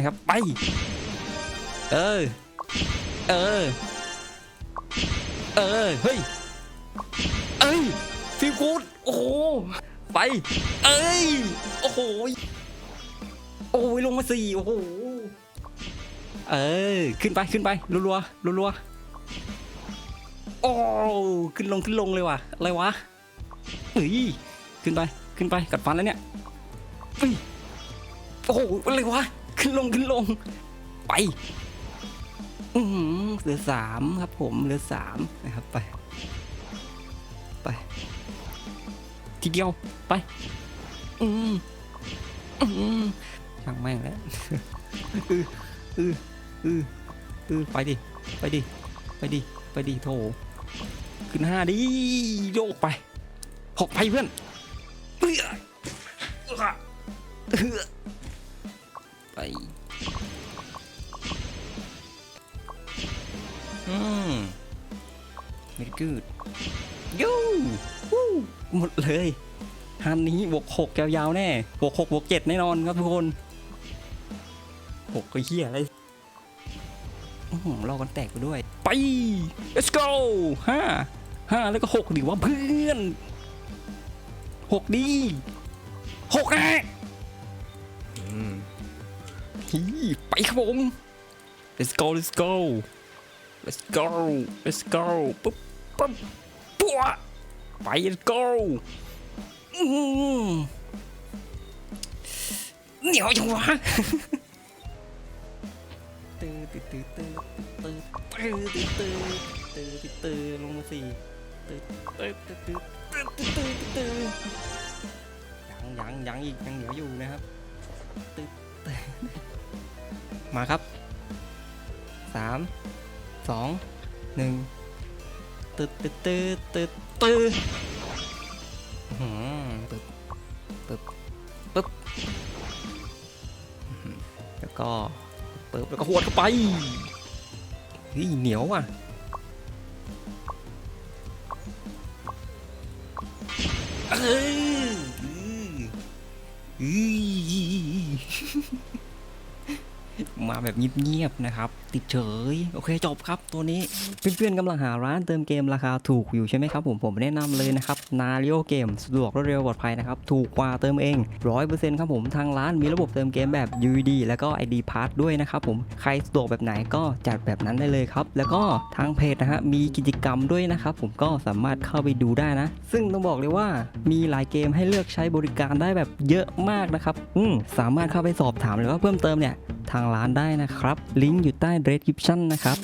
นะครับ ไป เออ เออ เออ เฮ้ย เอ้ยฟิลกูดโอ้โห ไป เอ้ย โอ้โห โอ้ยลงมาสี่โอ้โห เออ ขึ้นไปขึ้นไปรัวๆรัวๆโอ้ขึ้นลงขึ้นลงเลยว่ะ อะไรวะเฮ้ย ขึ้นไปขึ้นไปกัดฟันแล้วเนี่ยเฮ้ยโอ้โห อะไรวะ ขึ้นลงขึ้นลง ไป อือเหลือสามครับผมเหลือสามนะครับไป ไป ทีเดียวไป อืมอืมช่างแม่งแล้วอืออืออืออือไปดิไปดิไปดิไปดิโถขึ้นห้าดิโยกไปหกไปเพื่อนเอื้อเออ อื้อไปอืมไม่กูดยูวู้หมดเลยฮันนี้บวกหกยาวๆแน่บวกหกบวกเจ็ดแน่นอนครับทุกคนหกก็เฮียอะไรอื้อหือรอกันแตกไปด้วย ไป let's go ห้าห้าแล้วก็หกดิว่าเพื่อนหกดีหกอะอืม ฮีไปครับผม let's go let's go let's go let's go ปุ๊บปุ๊บปุ๊บไป let's go เหนียวจังวะตื้อตื้อตื้อตื้อตื้อตื้อตื้อตื้อตื้อตื้อตื้อลงมาสี่ตื้อตื้อตื้อตื้อตื้อตื้อตื้อยังยังยังอีกยังเหนียวอยู่นะครับตื้อ มาครับสามสองหนึ่งตื้อตื้อตื้อตื้อตื้ออื้อหือปึ๊บปึ๊บปึ๊บแล้วก็ปึ๊บแล้วก็หวดเข้าไปเฮ้ยเหนียวอะเอ้ยอื้อ มาแบบเงียบๆนะครับ ติดเฉย โอเคจบครับตัวนี้ เพื่อนๆกำลังหาร้านเติมเกมราคาถูกอยู่ใช่ไหมครับผมผมแนะนำเลยนะครับนาริโอเกมสะดวกรวดเร็วปลอดภัยนะครับ ถูกกว่าเติมเอง 100%ครับผมทางร้านมีระบบเติมเกมแบบ UD แล้วก็ ID Pass ด้วยนะครับผมใครสะดวกแบบไหนก็จัดแบบนั้นได้เลยครับ แล้วก็ทางเพจนะฮะมีกิจกรรมด้วยนะครับผมก็สามารถเข้าไปดูได้นะ ซึ่งต้องบอกเลยว่ามีหลายเกมให้เลือกใช้บริการได้แบบเยอะมากนะครับอืมสามารถเข้าไปสอบถามหรือว่าเพิ่มเติมเนี่ย ทางร้านได้นะครับ ลิงก์อยู่ใต้ description นะครับ